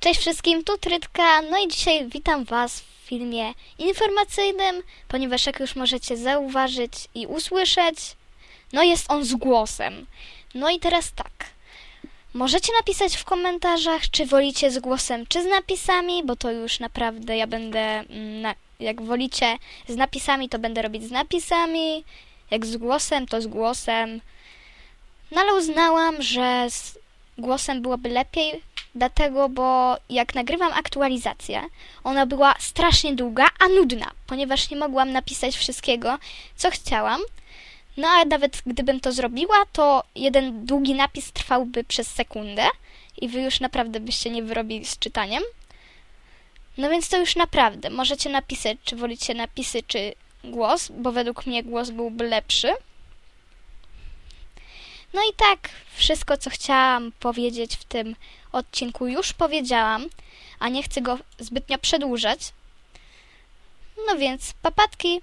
Cześć wszystkim, tu Trytka, no i dzisiaj witam Was w filmie informacyjnym, ponieważ jak już możecie zauważyć i usłyszeć, no jest on z głosem. No i teraz tak, możecie napisać w komentarzach, czy wolicie z głosem, czy z napisami, bo to już naprawdę ja będę, mm, na, jak wolicie z napisami, to będę robić z napisami, jak z głosem, to z głosem. No ale uznałam, że z głosem byłoby lepiej, dlatego, bo jak nagrywam aktualizację, ona była strasznie długa, a nudna, ponieważ nie mogłam napisać wszystkiego, co chciałam. No a nawet gdybym to zrobiła, to jeden długi napis trwałby przez sekundę i wy już naprawdę byście nie wyrobili z czytaniem. No więc to już naprawdę. Możecie napisać, czy wolicie napisy, czy głos, bo według mnie głos byłby lepszy. No i tak, wszystko co chciałam powiedzieć w tym odcinku już powiedziałam, a nie chcę go zbytnio przedłużać. No więc, papatki!